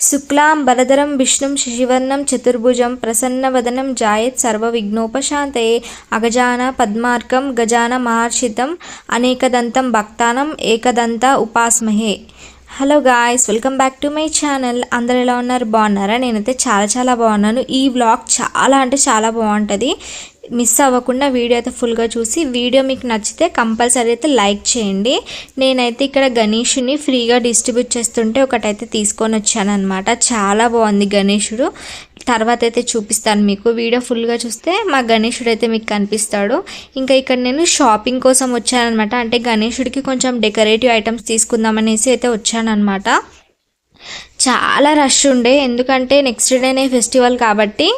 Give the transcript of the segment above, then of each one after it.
శుక్లాం బలధరం విష్ణుం శశివర్ణం చతుర్భుజం ప్రసన్నవదనం జాయత్ సర్వవిఘ్నోపశాంతయే అగజాన పద్మార్కం గజాన మహర్షితం అనేకదంతం భక్తానం ఏకదంత ఉపాస్మహే. Hello guys welcome back to my channel. అందరు ఎలా ఉన్నారు? బాగున్నారా? నేనైతే చాలా చాలా బాగున్నాను. ఈ వ్లాగ్ చాలా అంటే చాలా బాగుంటుంది. మిస్ అవ్వకుండా వీడియో అయితే ఫుల్గా చూసి వీడియో మీకు నచ్చితే కంపల్సరీ అయితే లైక్ చేయండి. నేనైతే ఇక్కడ గణేషుని ఫ్రీగా డిస్ట్రిబ్యూట్ చేస్తుంటే ఒకటైతే తీసుకొని వచ్చాను అనమాట చాలా బాగుంది గణేషుడు. తర్వాత అయితే చూపిస్తాను మీకు. వీడియో ఫుల్గా చూస్తే మా గణేషుడు అయితే మీకు కనిపిస్తాడు. ఇంకా ఇక్కడ నేను షాపింగ్ కోసం వచ్చానమాట అంటే గణేషుడికి కొంచెం డెకరేటివ్ ఐటమ్స్ తీసుకుందామనేసి అయితే వచ్చానమాట చాలా రష్ ఉండే. ఎందుకంటే నెక్స్ట్ డేనే ఫెస్టివల్ కాబట్టి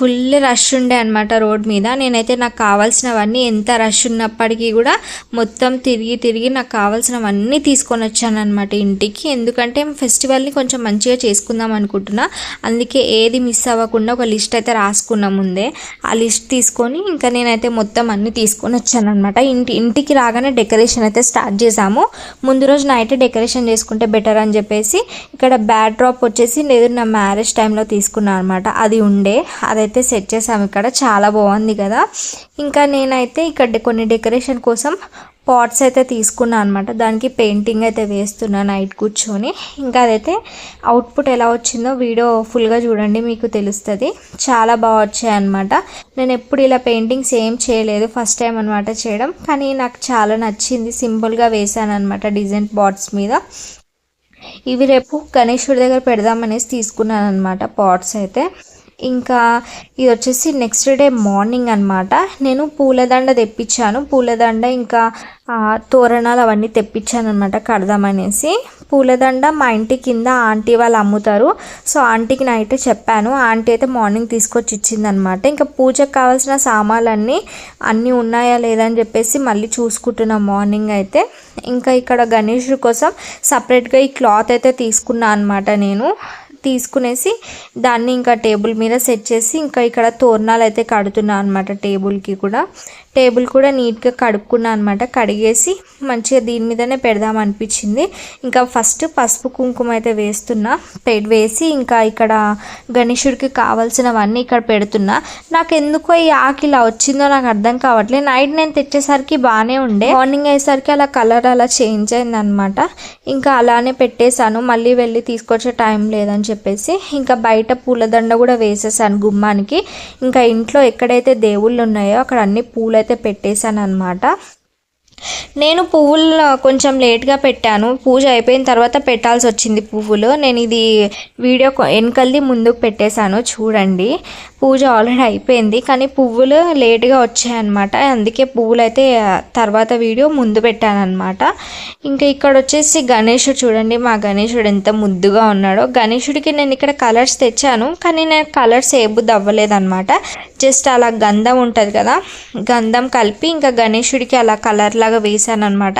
ఫుల్ రష్ ఉండే అనమాట రోడ్ మీద. నేనైతే నాకు కావాల్సినవన్నీ ఎంత రష్ ఉన్నప్పటికీ కూడా మొత్తం తిరిగి తిరిగి నాకు కావాల్సినవన్నీ తీసుకొని వచ్చాను అనమాట ఇంటికి. ఎందుకంటే ఫెస్టివల్ని కొంచెం మంచిగా చేసుకుందాం అనుకుంటున్నా. అందుకే ఏది మిస్ అవ్వకుండా ఒక లిస్ట్ అయితే రాసుకున్నా ముందే. ఆ లిస్ట్ తీసుకొని ఇంకా నేనైతే మొత్తం అన్నీ తీసుకొని వచ్చానమాట ఇంటి ఇంటికి రాగానే డెకరేషన్ అయితే స్టార్ట్ చేసాము ముందు రోజు నైట్ డెకరేషన్ చేసుకుంటే బెటర్ అని చెప్పేసి ఇక్కడ బ్యాడ్ డ్రాప్ వచ్చేసి నేను నా మ్యారేజ్ టైంలో తీసుకున్నాను అనమాట అది ఉండే. అదైతే అయితే సెట్ చేసాము ఇక్కడ చాలా బాగుంది కదా. ఇంకా నేనైతే ఇక్కడ కొన్ని డెకరేషన్ కోసం పాట్స్ అయితే తీసుకున్నాను అనమాట దానికి పెయింటింగ్ అయితే వేస్తున్నా నైట్ కూర్చొని. ఇంకా అదైతే అవుట్పుట్ ఎలా వచ్చిందో వీడియో ఫుల్గా చూడండి మీకు తెలుస్తుంది. చాలా బాగా వచ్చాయి అనమాట నేను ఎప్పుడు ఇలా పెయింటింగ్స్ ఏం చేయలేదు ఫస్ట్ టైం అనమాట చేయడం. కానీ నాకు చాలా నచ్చింది. సింపుల్గా వేసాను అనమాట డిజైన్ పాట్స్ మీద. ఇవి రేపు గణేశుడి దగ్గర పెడదామనేసి తీసుకున్నాను అనమాట పాట్స్ అయితే. ఇంకా ఇది వచ్చేసి నెక్స్ట్ డే మార్నింగ్ అనమాట నేను పూలదండ తెప్పించాను. పూలదండ ఇంకా తోరణాలు అవన్నీ తెప్పించాను అనమాట కడదామనేసి పూలదండ మా ఇంటి కింద ఆంటీ వాళ్ళు అమ్ముతారు. సో ఆంటీకి నైట్ చెప్పాను. ఆంటీ అయితే మార్నింగ్ తీసుకొచ్చి ఇచ్చిందనమాట ఇంకా పూజకు కావాల్సిన సామాన్లన్నీ అన్నీ ఉన్నాయా లేదా అని చెప్పేసి మళ్ళీ చూసుకుంటున్నాం మార్నింగ్ అయితే. ఇంకా ఇక్కడ గణేష్ కోసం సపరేట్గా ఈ క్లాత్ అయితే తీసుకున్నా అనమాట నేను. తీసుకునేసి దాన్ని ఇంకా టేబుల్ మీద సెట్ చేసి ఇంకా ఇక్కడ తోరణాలు అయితే కడుతున్నాను అనమాట టేబుల్కి కూడా. టేబుల్ కూడా నీట్గా కడుక్కున్నా అనమాట కడిగేసి మంచిగా దీని మీదనే పెడదాం అనిపించింది. ఇంకా ఫస్ట్ పసుపు కుంకుమ అయితే వేస్తున్నా. వేసి ఇంకా ఇక్కడ గణేశుడికి కావాల్సినవన్నీ ఇక్కడ పెడుతున్నా. నాకు ఎందుకో ఈ ఆకు ఇలా వచ్చిందో నాకు అర్థం కావట్లేదు. నైట్ నేను తెచ్చేసరికి బాగానే ఉండే. మార్నింగ్ అయ్యేసరికి అలా కలర్ అలా చేంజ్ అయింది అనమాట ఇంకా అలానే పెట్టేశాను. మళ్ళీ వెళ్ళి తీసుకొచ్చే టైం లేదని చెప్పేసి ఇంకా బయట పూలదండ కూడా వేసేసాను గుమ్మానికి. ఇంకా ఇంట్లో ఎక్కడైతే దేవుళ్ళు ఉన్నాయో అక్కడ అన్ని పూల అయితే పెట్టేశాను అనమాట నేను పువ్వులు కొంచెం లేట్గా పెట్టాను. పూజ అయిపోయిన తర్వాత పెట్టాల్సి వచ్చింది పువ్వులు. నేను ఇది వీడియో వెనకల్ది ముందుకు పెట్టేశాను. చూడండి. పూజ ఆల్రెడీ అయిపోయింది. కానీ పువ్వులు లేట్గా వచ్చాయన్నమాట. అందుకే పువ్వులు అయితే తర్వాత వీడియో ముందు పెట్టాను అనమాట ఇంకా ఇక్కడ వచ్చేసి గణేషుడు చూడండి. మా గణేషుడు ఎంత ముద్దుగా ఉన్నాడో. గణేషుడికి నేను ఇక్కడ కలర్స్ తెచ్చాను. కానీ నేను కలర్స్ ఏ బుద్ధి అవ్వలేదన్నమాట. జస్ట్ అలా గంధం ఉంటుంది కదా గంధం కలిపి ఇంకా గణేషుడికి అలా కలర్ లాగా వేసాను అనమాట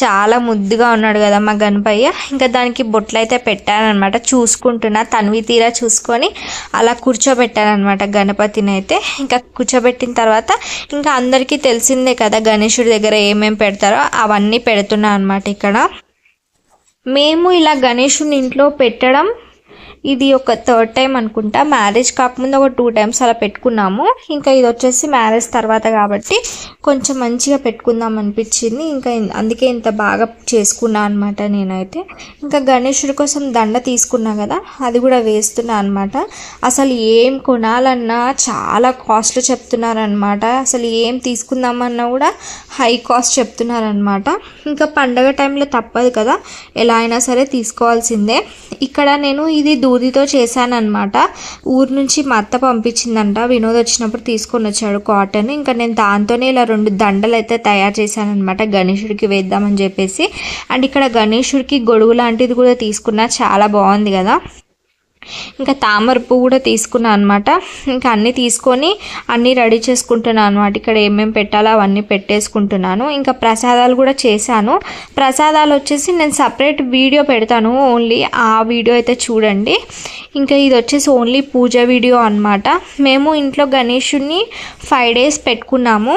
చాలా ముద్దుగా ఉన్నాడు కదా మా గణపయ్య. ఇంకా దానికి బొట్లు అయితే పెట్టానమాట చూసుకుంటున్నా తన్వి తీరా చూసుకొని అలా కూర్చోబెట్టానమాట గణపతిని అయితే ఇంకా కూర్చోబెట్టిన తర్వాత ఇంకా అందరికీ తెలిసిందే కదా గణేషుడి దగ్గర ఏమేమి పెడతారో అవన్నీ పెడుతున్నా అనమాట ఇక్కడ. మేము ఇలా గణేషుని ఇంట్లో పెట్టడం ఇది ఒక థర్డ్ టైం అనుకుంటా. మ్యారేజ్ కాకముందు ఒక టూ టైమ్స్ అలా పెట్టుకున్నాము. ఇంకా ఇది వచ్చేసి మ్యారేజ్ తర్వాత కాబట్టి కొంచెం మంచిగా పెట్టుకుందాం అనిపించింది. ఇంకా అందుకే ఇంత బాగా చేసుకున్నా అనమాట నేనైతే. ఇంకా గణేషుడి కోసం దండ తీసుకున్నా కదా అది కూడా వేస్తున్నా అనమాట అసలు ఏం కొనాలన్నా చాలా కాస్ట్లు చెప్తున్నారనమాట అసలు ఏం తీసుకుందామన్నా కూడా హై కాస్ట్ చెప్తున్నారనమాట ఇంకా పండగ టైంలో తప్పదు కదా ఎలా అయినా సరే తీసుకోవాల్సిందే. ఇక్కడ నేను ఇది దూదితో చేశానమాట ఊరు నుంచి మా అత్త పంపించిందంట. వినోద్ వచ్చినప్పుడు తీసుకొని వచ్చాడు కాటన్. ఇంకా నేను దాంతోనే ఇలా రెండు దండలు అయితే తయారు చేశానమాట గణేషుడికి వేద్దామని చెప్పేసి. అండ్ ఇక్కడ గణేషుడికి గొడుగు లాంటిది కూడా తీసుకున్నా. చాలా బాగుంది కదా. ఇంకా తామర పువ్వు కూడా తీసుకున్నాను అనమాట ఇంకా అన్నీ తీసుకొని అన్నీ రెడీ చేసుకుంటున్నాను అనమాట ఇక్కడ ఏమేమి పెట్టాలో అవన్నీ పెట్టేసుకుంటున్నాను. ఇంకా ప్రసాదాలు కూడా చేశాను. ప్రసాదాలు వచ్చేసి నేను సపరేట్ వీడియో పెడతాను ఓన్లీ. ఆ వీడియో అయితే చూడండి. ఇంకా ఇది వచ్చేసి ఓన్లీ పూజ వీడియో అనమాట మేము ఇంట్లో గణేషుణ్ణి ఫైవ్ డేస్ పెట్టుకున్నాము.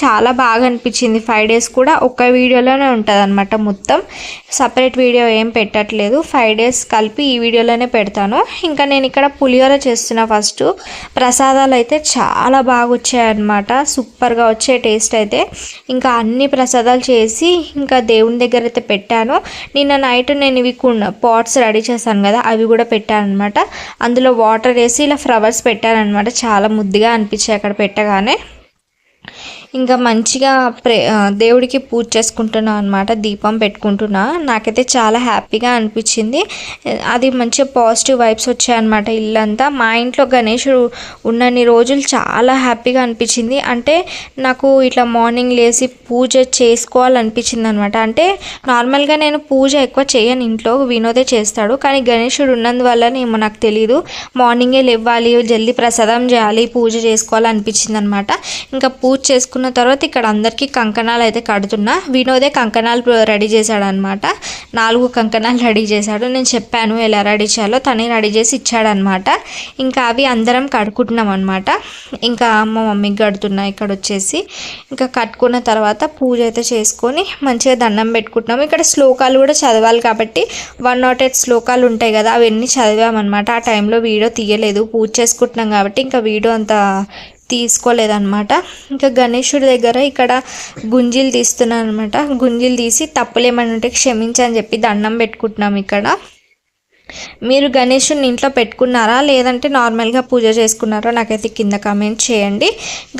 చాలా బాగా అనిపించింది. ఫైవ్ డేస్ కూడా ఒక్క వీడియోలోనే ఉంటుంది అనమాట మొత్తం. సపరేట్ వీడియో ఏం పెట్టట్లేదు. ఫైవ్ డేస్ కలిపి ఈ వీడియోలోనే పెడతాను. ఇంకా నేను ఇక్కడ పులిహోర చేస్తున్నా ఫస్ట్ ప్రసాదాలు అయితే చాలా బాగా వచ్చాయన్నమాట. సూపర్గా వచ్చే టేస్ట్ అయితే. ఇంకా అన్ని ప్రసాదాలు చేసి ఇంకా దేవుని దగ్గర అయితే పెట్టాను. నిన్న నైట్ నేను ఇవి పాట్స్ రెడీ చేశాను కదా అవి కూడా పెట్టాను అనమాట అందులో వాటర్ వేసి ఇలా ఫ్లవర్స్ పెట్టాను అనమాట చాలా ముద్దుగా అనిపించాయి అక్కడ పెట్టగానే. ఇంకా మంచిగా ప్రే దేవుడికి పూజ చేసుకుంటున్నా అనమాట దీపం పెట్టుకుంటున్నా. నాకైతే చాలా హ్యాపీగా అనిపించింది. అది మంచిగా పాజిటివ్ వైబ్స్ వచ్చాయన్నమాట ఇల్లంతా. మా ఇంట్లో గణేషుడు ఉన్నన్ని రోజులు చాలా హ్యాపీగా అనిపించింది. అంటే నాకు ఇట్లా మార్నింగ్ లేచి పూజ చేసుకోవాలనిపించింది అనమాట అంటే నార్మల్గా నేను పూజ ఎక్కువ చేయను ఇంట్లో వినోదే చేస్తాడు. కానీ గణేషుడు ఉన్నందువల్ల ఏమో నాకు తెలియదు మార్నింగే లేవాలి జల్దీ ప్రసాదం చేయాలి పూజ చేసుకోవాలనిపించింది అనమాట ఇంకా పూజ చేసుకున్న చేసుకున్న తర్వాత ఇక్కడ అందరికీ కంకణాలు అయితే కడుతున్నా. వినోదే కంకణాలు రెడీ చేశాడనమాట నాలుగు కంకణాలు రెడీ చేశాడు. నేను చెప్పాను ఎలా రెడీ చేయాలో తనే రెడీ చేసి ఇచ్చాడనమాట ఇంకా అవి అందరం కడుకుంటున్నాం అనమాట ఇంకా మా మమ్మీకి కడుతున్నా ఇక్కడ వచ్చేసి ఇంకా కట్టుకున్న తర్వాత పూజ అయితే చేసుకొని మంచిగా దండం పెట్టుకుంటున్నాం ఇక్కడ శ్లోకాలు కూడా చదవాలి కాబట్టి వన్ నాట్ ఎయిట్ శ్లోకాలు ఉంటాయి కదా అవన్నీ చదివామన్నమాట. ఆ టైంలో వీడియో తీయలేదు. పూజ చేసుకుంటున్నాం కాబట్టి ఇంకా వీడియో అంత తీసుకోలేదన్నమాట. ఇంకా గణేశుడి దగ్గర ఇక్కడ గుంజీలు తీస్తున్నాను అనమాట గుంజీలు తీసి తప్పులేమని ఉంటే క్షమించని చెప్పి దండం పెట్టుకుంటున్నాం ఇక్కడ. మీరు గణేషుని ఇంట్లో పెట్టుకున్నారా? లేదంటే నార్మల్గా పూజ చేసుకున్నారా? నాకైతే కింద కామెంట్ చేయండి.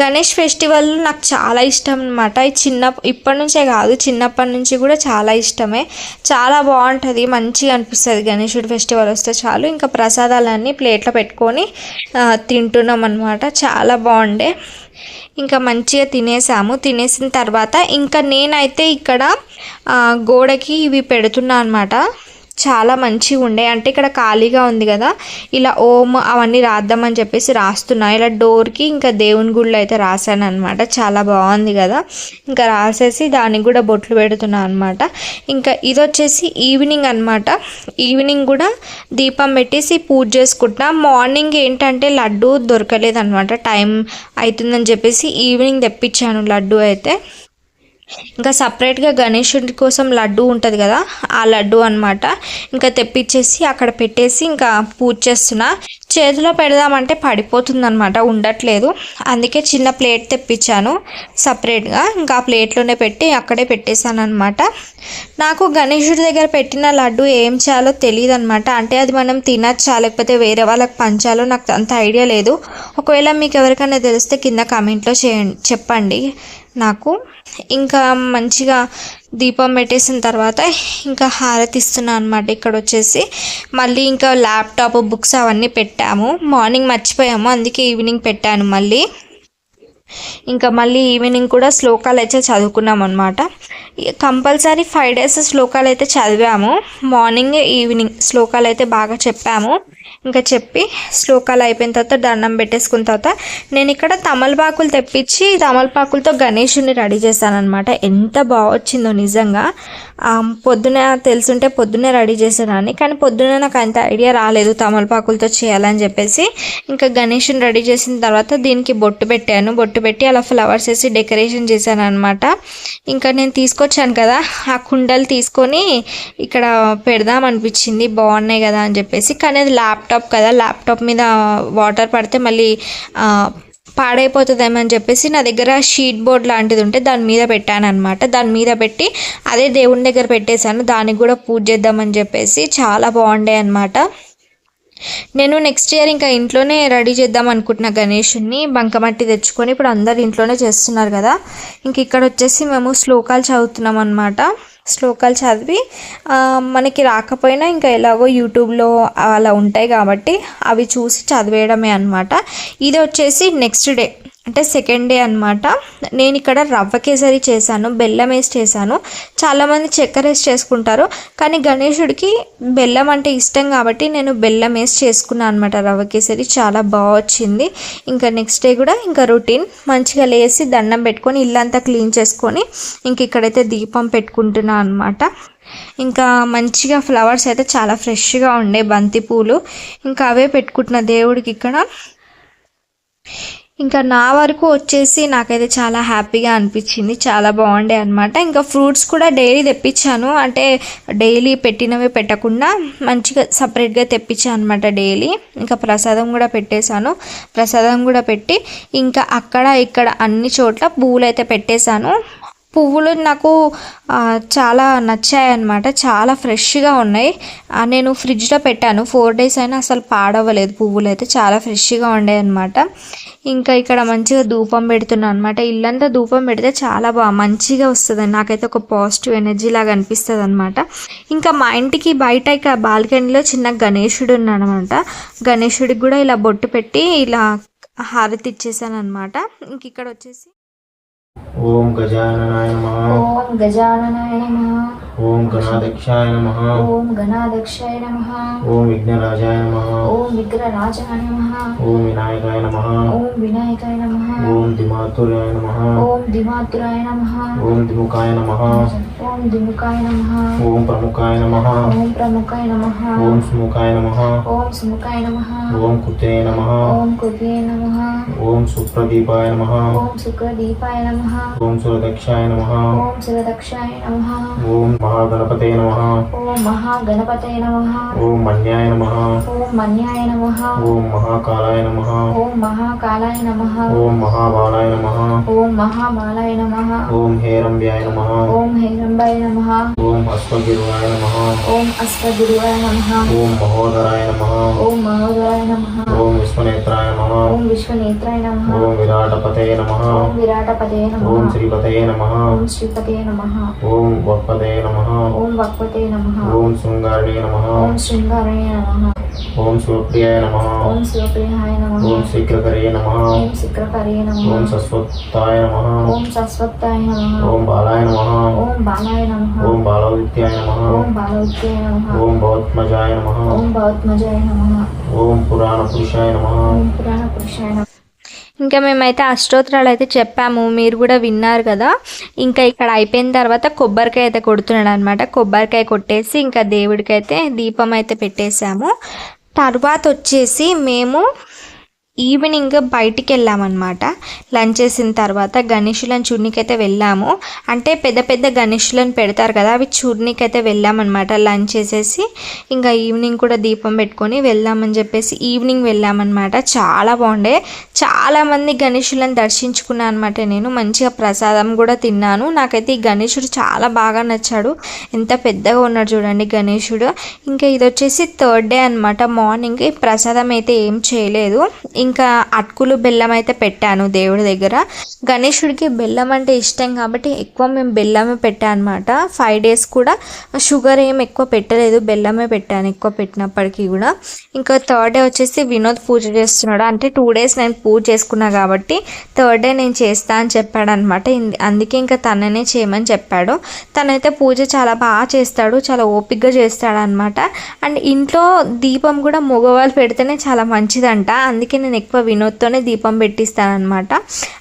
గణేష్ ఫెస్టివల్ నాకు చాలా ఇష్టం అనమాట చిన్న ఇప్పటి నుంచే కాదు చిన్నప్పటి నుంచి కూడా చాలా ఇష్టమే. చాలా బాగుంటుంది మంచిగా అనిపిస్తుంది గణేషుడి ఫెస్టివల్ వస్తే చాలు. ఇంకా ప్రసాదాలన్నీ ప్లేట్లో పెట్టుకొని తింటున్నాం అనమాట చాలా బాగుండే. ఇంకా మంచిగా తినేసాము. తినేసిన తర్వాత ఇంకా నేనైతే ఇక్కడ గోడకి ఇవి పెడుతున్నా అనమాట చాలా మంచిగా ఉండే. అంటే ఇక్కడ ఖాళీగా ఉంది కదా. ఇలా ఓం అవన్నీ రాద్దామని చెప్పేసి రాస్తున్నా. ఇలా డోర్కి ఇంకా దేవుని గుళ్ళు అయితే రాశాను అనమాట చాలా బాగుంది కదా. ఇంకా రాసేసి దానికి కూడా బొట్లు పెడుతున్నా అనమాట ఇంకా ఇది వచ్చేసి ఈవినింగ్ అనమాట ఈవినింగ్ కూడా దీపం పెట్టేసి పూజ చేసుకుంటున్నా. మార్నింగ్ ఏంటంటే లడ్డు దొరకలేదు అనమాట టైం అవుతుందని చెప్పేసి ఈవినింగ్ తెప్పించాను లడ్డు అయితే. ఇంకా సపరేట్గా గణేషుడి కోసం లడ్డు ఉంటుంది కదా ఆ లడ్డు అనమాట ఇంకా తెప్పించేసి అక్కడ పెట్టేసి ఇంకా పూజ చేస్తున్నా. చేతిలో పెడదామంటే పడిపోతుంది అనమాట ఉండట్లేదు. అందుకే చిన్న ప్లేట్ తెప్పించాను సపరేట్గా. ఇంకా ఆ ప్లేట్లోనే పెట్టి అక్కడే పెట్టేశాను అనమాట నాకు గణేషుడి దగ్గర పెట్టిన లడ్డు ఏం చేయాలో తెలియదు అనమాట అంటే అది మనం తినచ్చా లేకపోతే వేరే వాళ్ళకి పంచాలో నాకు అంత ఐడియా లేదు. ఒకవేళ మీకు ఎవరికైనా తెలిస్తే కింద కామెంట్లో చేయండి చెప్పండి. నాకు. ఇంకా మంచిగా దీపం పెట్టేసిన తర్వాత ఇంకా హారతి ఇస్తున్నాను అనమాట ఇక్కడ వచ్చేసి మళ్ళీ ఇంకా ల్యాప్టాప్ బుక్స్ అవన్నీ పెట్టాము. మార్నింగ్ మర్చిపోయాము అందుకే ఈవినింగ్ పెట్టాను మళ్ళీ. ఇంకా మళ్ళీ ఈవినింగ్ కూడా శ్లోకాలు అయితే చదువుకున్నాం అనమాట కంపల్సరీ ఫైవ్ డేస్ శ్లోకాలు అయితే చదివాము. మార్నింగ్ ఈవినింగ్ శ్లోకాలు అయితే బాగా చెప్పాము. ఇంకా చెప్పి శ్లోకాలు అయిపోయిన తర్వాత దండం పెట్టేసుకున్న తర్వాత నేను ఇక్కడ తమలపాకులు తెప్పించి తమలపాకులతో గణేషుని రెడీ చేశాను అనమాట ఎంత బాగా వచ్చిందో నిజంగా. పొద్దున తెలుసుంటే పొద్దున్నే రెడీ చేసేదాన్ని. కానీ పొద్దున్న నాకు అంత ఐడియా రాలేదు తమలపాకులతో చేయాలని చెప్పేసి. ఇంకా గణేషుని రెడీ చేసిన తర్వాత దీనికి బొట్టు పెట్టాను. బొట్టు పెట్టి అలా ఫ్లవర్స్ వేసి డెకరేషన్ చేశాను అనమాట ఇంకా నేను తీసుకొచ్చాను కదా ఆ కుండలు తీసుకొని ఇక్కడ పెడదాం అనిపించింది బాగున్నాయి కదా అని చెప్పేసి. కానీ అది ల్యాప్టాప్ కదా ల్యాప్టాప్ మీద వాటర్ పడితే మళ్ళీ పాడైపోతుందేమో అని చెప్పేసి నా దగ్గర షీట్ బోర్డ్ లాంటిది ఉంటే దాని మీద పెట్టాను అనమాట దాని మీద పెట్టి అదే దేవుని దగ్గర పెట్టేశాను దానికి కూడా పూజ చేద్దామని చెప్పేసి. చాలా బాగుండే అనమాట నేను నెక్స్ట్ ఇయర్ ఇంకా ఇంట్లోనే రెడీ చేద్దాం అనుకుంటున్నా గణేషుని బంకమట్టి తెచ్చుకొని ఇప్పుడు అందరు ఇంట్లోనే చేస్తున్నారు కదా. ఇంక ఇక్కడ వచ్చేసి మేము శ్లోకాలు చదువుతున్నాం అనమాట శ్లోకాలు చదివి మనకి రాకపోయినా ఇంకా ఎలాగో యూట్యూబ్లో అలా ఉంటాయి కాబట్టి అవి చూసి చదివేయడమే అనమాట ఇది వచ్చేసి నెక్స్ట్ డే అంటే సెకండ్ డే అనమాట నేను ఇక్కడ రవ్వ కేసరి చేశాను బెల్లం వేసి చేశాను. చాలామంది చక్కెర వేసి చేసుకుంటారు. కానీ గణేషుడికి బెల్లం అంటే ఇష్టం కాబట్టి నేను బెల్లం వేసి చేసుకున్నాను అనమాట రవ్వ కేసరి. చాలా బాగా వచ్చింది. ఇంకా నెక్స్ట్ డే కూడా ఇంకా రొటీన్ మంచిగా లేసి దండం పెట్టుకొని ఇల్లంతా క్లీన్ చేసుకొని ఇంక ఇక్కడైతే దీపం పెట్టుకుంటున్నాను అనమాట ఇంకా మంచిగా ఫ్లవర్స్ అయితే చాలా ఫ్రెష్గా ఉండే బంతి పూలు ఇంకా అవే పెట్టుకుంటున్న దేవుడికి ఇక్కడ. ఇంకా నా వరకు వచ్చేసి నాకైతే చాలా హ్యాపీగా అనిపించింది. చాలా బాగుండే అనమాట ఇంకా ఫ్రూట్స్ కూడా డైలీ తెప్పించాను. అంటే డైలీ పెట్టినవి పెట్టకుండా మంచిగా సపరేట్గా తెప్పించాను అనమాట డైలీ. ఇంకా ప్రసాదం కూడా పెట్టేశాను. ప్రసాదం కూడా పెట్టి ఇంకా అక్కడ ఇక్కడ అన్ని చోట్ల పువ్వులు అయితే పెట్టేశాను. పువ్వులు నాకు చాలా నచ్చాయి అన్నమాట చాలా ఫ్రెష్గా ఉన్నాయి. నేను ఫ్రిడ్జ్లో పెట్టాను. ఫోర్ డేస్ అయినా అసలు పాడవ్వలేదు పువ్వులు అయితే చాలా ఫ్రెష్గా ఉండే అనమాట ఇంకా ఇక్కడ మంచిగా ధూపం పెడుతున్నాను అనమాట ఇల్లంతా ధూపం పెడితే చాలా బాగా మంచిగా వస్తుంది. నాకైతే ఒక పాజిటివ్ ఎనర్జీ లాగా అనిపిస్తుంది అనమాట ఇంకా మా ఇంటికి బయట ఇక బాల్కనీలో చిన్న గణేశుడు ఉన్నాడనమాట గణేషుడికి గణేశుడికి కూడా ఇలా బొట్టు పెట్టి ఇలా హారతి ఇచ్చేసాను అనమాట ఇంక ఇక్కడ వచ్చేసి ఓం గజాననాయ నమః. ఓం గజాననాయ నమ. ఓం గణాధ్యక్షాయ నమః ఓం గణాధ్యక్షాయ నమ ఓం విఘ్నరాజాయ నమః ఓం విగ్రహరాజాయ నమ ఓం వినాయకాయ నమః ఓం వినాయకాయ నమ ఓం దిమాతురాయ నమః ఓం దిమాతురాయ నమ ఓం దిముఖాయ నమః ఓం దిముకాయ నమ ఓం ప్రముఖాయ నమః ఓం ప్రముఖాయ నమ ఓం సుముఖాయ నమః ఓం సుముఖాయ నమ ఓం కుతే నమః ఓం కుదే నమ ఓం సుప్రదీపాయ నమః ఓం శుక్రదీపాయ నమ ఓం సురదక్షాయ నమః ఓం శివదక్షాయ నమ ఓం మహాగణపతే నమః ఓం మహాగణపతయ నమ ఓం మన్యాయ నమః ఓం మన్యాయ నమ ఓం మహాకాలాయ నమః ఓం మహాకాలాయ నమ ఓం మహాబాలాయ నమః ఓం మహాబాలాయ నమ ఓం హేరంబ్యాయ నమః ఓం హేరంబాయ నమ ఓం అశ్వగిరువాయ నమః ఓం అశ్వగురువాయ నమ ఓం మహోదరాయ నమః ఓం మహోదరాయ నమ ఓం విశ్వనేత్రాయ నమః ఓం విశ్వనేత్రాయ నమ ఓం విరాటపతయ నమః ఓం విరాటపదే నమ ఓం శ్రీపతయ నమః ఓం శ్రీపతే నమ ఓం వక్పతయ నమః ఓం వక్పతే నమ ఓం శృంగారిణే నమః ఓం శృంగారయ నమ ఓం శివప్రియాయ నమః ఓం శివప్రియాయ నమ ఓం శీఘ్రకరే నమః ఓం శుక్రకరే నమ ఓం సస్వత్తాయ నమః ఓం సస్వత్తాయ నమ ఓం బాలాయ నమః ఓం బాలాయ నమ ఓం బాలవిద్యాయ నమః ఓం బాలవిద్యాయ నమ ఓం భవత్మజాయ నమః ఓం భవత్మజాయ నమ ఓం పురాణ పురుషాయ నమః ఓం పురాణ పురుషాయ నమ ఇంకా మేమైతే అష్టోత్తరాలు అయితే చెప్పాము. మీరు కూడా విన్నారు కదా. ఇంకా ఇక్కడ అయిపోయిన తర్వాత కొబ్బరికాయ అయితే కొడుతున్నాడు అనమాట కొబ్బరికాయ కొట్టేసి ఇంకా దేవుడికి అయితే దీపం అయితే పెట్టేశాము. తర్వాత వచ్చేసి మేము ఈవినింగ్ బయటికి వెళ్ళామన్నమాట లంచ్ చేసిన తర్వాత గణేషులను చూడనికైతే వెళ్ళాము. అంటే పెద్ద పెద్ద గణేషులను పెడతారు కదా అవి చూడనీకైతే వెళ్ళామన్నమాట. లంచ్ చేసేసి ఇంకా ఈవినింగ్ కూడా దీపం పెట్టుకొని వెళ్దామని చెప్పేసి ఈవినింగ్ వెళ్ళామన్నమాట. చాలా బాగుండే. చాలామంది గణేషులను దర్శించుకున్నాను అనమాట నేను. మంచిగా ప్రసాదం కూడా తిన్నాను. నాకైతే ఈ గణేషుడు చాలా బాగా నచ్చాడు. ఎంత పెద్దగా ఉన్నాడు చూడండి గణేషుడు. ఇంకా ఇది వచ్చేసి థర్డ్ డే అనమాట మార్నింగ్. ప్రసాదం అయితే ఏం చేయలేదు. ఇంకా అటుకులు బెల్లం అయితే పెట్టాను దేవుడి దగ్గర. గణేషుడికి బెల్లం అంటే ఇష్టం కాబట్టి ఎక్కువ మేము బెల్లమే పెట్టాను అనమాట ఫైవ్ డేస్ కూడా షుగర్ ఏం ఎక్కువ పెట్టలేదు బెల్లమే పెట్టాను ఎక్కువ పెట్టినప్పటికీ కూడా. ఇంకా థర్డ్ డే వచ్చేసి వినోద్ పూజ చేస్తున్నాడు. అంటే టూ డేస్ నేను పూజ చేసుకున్నా కాబట్టి థర్డ్ డే నేను చేస్తా అని చెప్పాడు అనమాట అందుకే ఇంకా తననే చేయమని చెప్పాడు. తనైతే పూజ చాలా బాగా చేస్తాడు చాలా ఓపిక్గా చేస్తాడు అనమాట అండ్ ఇంట్లో దీపం కూడా మగవాళ్ళు పెడితేనే చాలా మంచిదంట. అందుకే నేను నేను ఎక్కువ వినోద్తోనే దీపం పెట్టిస్తాను అనమాట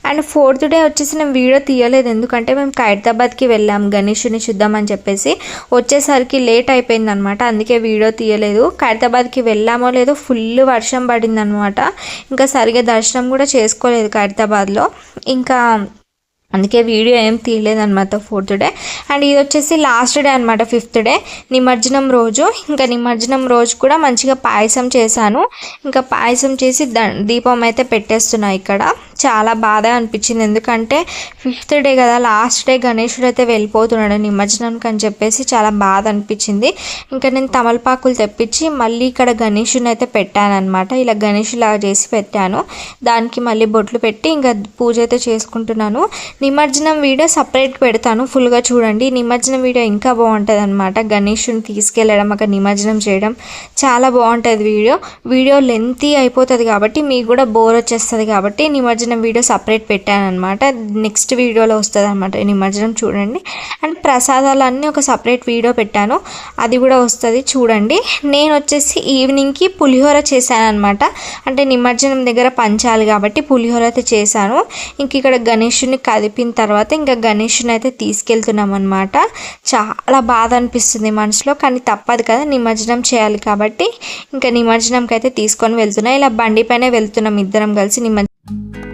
అండ్ ఫోర్త్ డే వచ్చేసి నేను వీడియో తీయలేదు. ఎందుకంటే మేము ఖైరతాబాద్కి వెళ్ళాం. గణేషుని చూద్దామని చెప్పేసి వచ్చేసరికి లేట్ అయిపోయింది అనమాట అందుకే వీడియో తీయలేదు. ఖైరతాబాద్కి వెళ్ళామో లేదో ఫుల్ వర్షం పడింది అనమాట ఇంకా సరిగా దర్శనం కూడా చేసుకోలేదు ఖైరతాబాద్లో ఇంకా అందుకే వీడియో ఏం తీయలేదన్నమాట ఫోర్త్ డే. అండ్ ఇది వచ్చేసి లాస్ట్ డే అనమాట ఫిఫ్త్ డే. నిమజ్జనం రోజు. ఇంకా నిమజ్జనం రోజు కూడా మంచిగా పాయసం చేశాను. ఇంకా పాయసం చేసి దీపం అయితే పెట్టేస్తున్నా ఇక్కడ. చాలా బాధ అనిపించింది. ఎందుకంటే ఫిఫ్త్ డే కదా లాస్ట్ డే గణేశుడు అయితే వెళ్ళిపోతున్నాడు నిమజ్జనంకి అని చెప్పేసి చాలా బాధ అనిపించింది. ఇంకా నేను తమలపాకులు తెప్పించి మళ్ళీ ఇక్కడ గణేషుని అయితే పెట్టాను అనమాట ఇలా గణేషులాగా చేసి పెట్టాను. దానికి మళ్ళీ బొట్లు పెట్టి ఇంకా పూజ అయితే చేసుకుంటున్నాను. నిమజ్జనం వీడియో సపరేట్ పెడతాను. ఫుల్గా చూడండి. నిమజ్జనం వీడియో ఇంకా బాగుంటుంది అనమాట గణేషుని తీసుకెళ్ళడం అక్కడ నిమజ్జనం చేయడం చాలా బాగుంటుంది వీడియో. వీడియో లెంతీ అయిపోతుంది కాబట్టి మీకు కూడా బోర్ వచ్చేస్తుంది కాబట్టి నిమజ్జనం వీడియో సపరేట్ పెట్టాను అనమాట నెక్స్ట్ వీడియోలో వస్తుంది అనమాట నిమజ్జనం చూడండి. అండ్ ప్రసాదాలన్నీ ఒక సపరేట్ వీడియో పెట్టాను. అది కూడా వస్తుంది చూడండి. నేను వచ్చేసి ఈవినింగ్కి పులిహోర చేశాను అనమాట అంటే నిమజ్జనం దగ్గర పంచాలి కాబట్టి పులిహోర అయితే చేశాను. ఇంక ఇక్కడ గణేషుని అయిపోయిన తర్వాత ఇంకా గణేష్ని అయితే తీసుకెళ్తున్నాం అనమాట చాలా బాధ అనిపిస్తుంది మనసులో కానీ తప్పదు కదా నిమజ్జనం చేయాలి కాబట్టి. ఇంకా నిమజ్జనంకి అయితే తీసుకొని వెళ్తున్నాం. ఇలా బండి పైన వెళ్తున్నాం ఇద్దరం కలిసి నిమజ్జనం